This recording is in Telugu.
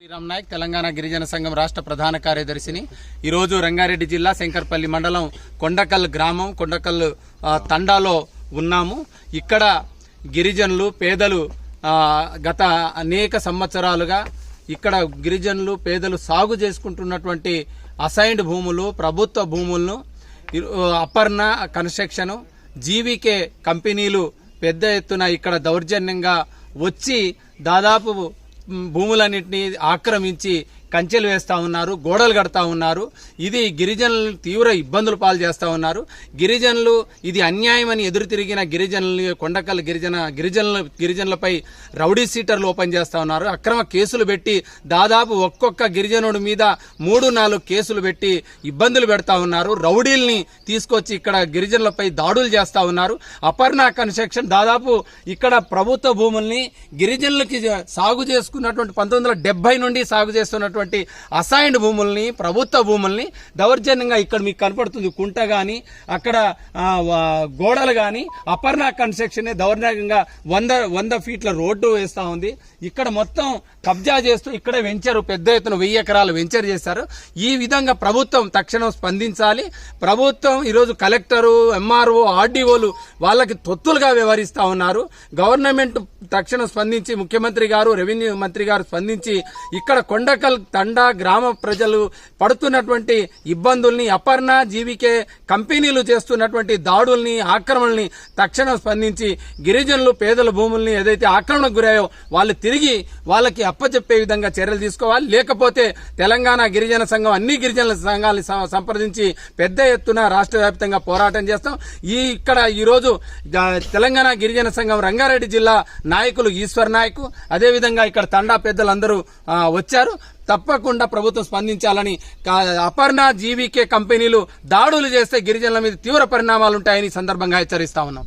శ్రీరామ్ నాయక్ తెలంగాణ గిరిజన సంఘం రాష్ట్ర ప్రధాన కార్యదర్శిని. ఈరోజు రంగారెడ్డి జిల్లా శంకర్పల్లి మండలం కొండకల్ గ్రామం కొండకల్ తండాలో ఉన్నాము. ఇక్కడ గిరిజనులు పేదలు గత అనేక సంవత్సరాలుగా ఇక్కడ గిరిజనులు పేదలు సాగు చేసుకుంటున్నటువంటి అసైన్డ్ భూములు ప్రభుత్వ భూములను అపర్ణ కన్స్ట్రక్షన్ జీవికే కంపెనీలు పెద్ద ఎత్తున ఇక్కడ దౌర్జన్యంగా వచ్చి దాదాపు భూములన్నింటినీ ఆక్రమించి కంచెలు వేస్తూ ఉన్నారు గోడలు కడతా ఉన్నారు. ఇది గిరిజనులు తీవ్ర ఇబ్బందులు పాలు చేస్తా ఉన్నారు. గిరిజనులు ఇది అన్యాయమని ఎదురు తిరిగిన గిరిజనులు కొండకల్ గిరిజన గిరిజనుల గిరిజనులపై రౌడీ సీటర్లు ఓపెన్ చేస్తూ ఉన్నారు. అక్రమ కేసులు పెట్టి దాదాపు ఒక్కొక్క గిరిజనుడి మీద మూడు నాలుగు కేసులు పెట్టి ఇబ్బందులు పెడతా ఉన్నారు. రౌడీల్ని తీసుకొచ్చి ఇక్కడ గిరిజనులపై దాడులు చేస్తా ఉన్నారు. అపర్ణ కన్స్ట్రక్షన్ దాదాపు ఇక్కడ ప్రభుత్వ భూముల్ని గిరిజనులకి సాగు చేసుకున్నటువంటి పంతొమ్మిది వందల నుండి సాగు చేస్తున్నటువంటి అసైన్డ్ భూముల్ని ప్రభుత్వ భూముల్ని దౌర్జన్యంగా ఇక్కడ మీకు కనపడుతుంది. కుంట కానీ అక్కడ గోడలు కానీ అపర్ణ కన్స్ట్రక్షన్ దౌర్జన్యంగా వంద వంద ఫీట్ల రోడ్డు వేస్తూ ఉంది. ఇక్కడ మొత్తం కబ్జా చేస్తూ ఇక్కడ వెంచరు పెద్ద ఎత్తున వెయ్యి ఎకరాలు వెంచర్ చేశారు. ఈ విధంగా ప్రభుత్వం తక్షణం స్పందించాలి. ప్రభుత్వం ఈరోజు కలెక్టరు ఎంఆర్ఓ ఆర్డీఓలు వాళ్ళకి తొత్తులుగా వ్యవహరిస్తూ ఉన్నారు. గవర్నమెంట్ తక్షణం స్పందించి ముఖ్యమంత్రి గారు రెవెన్యూ మంత్రి గారు స్పందించి ఇక్కడ కొండకల్ తండా గ్రామ ప్రజలు పడుతున్నటువంటి ఇబ్బందుల్ని అపర్ణ జీవికే కంపెనీలు చేస్తున్నటువంటి దాడుల్ని ఆక్రమణల్ని తక్షణం స్పందించి గిరిజనులు పేదల భూముల్ని ఏదైతే ఆక్రమణకు గురాయో వాళ్ళు తిరిగి వాళ్ళకి అప్పచెప్పే విధంగా చర్యలు తీసుకోవాలి. లేకపోతే తెలంగాణ గిరిజన సంఘం అన్ని గిరిజనుల సంఘాలను సంప్రదించి పెద్ద ఎత్తున రాష్ట్ర వ్యాప్తంగా పోరాటం చేస్తాం. ఈ ఇక్కడ ఈరోజు తెలంగాణ గిరిజన సంఘం రంగారెడ్డి జిల్లా నాయకులు ఈశ్వర్ నాయక్ అదేవిధంగా ఇక్కడ తండా పెద్దలందరూ వచ్చారు. తప్పకుండా ప్రభుత్వం స్పందించాలని అపర్ణ జీవీకే కంపెనీలు దాడులు చేస్తే గిరిజనుల మీద తీవ్ర పరిణామాలు ఉంటాయని సందర్భంగా హెచ్చరిస్తా ఉన్నాం.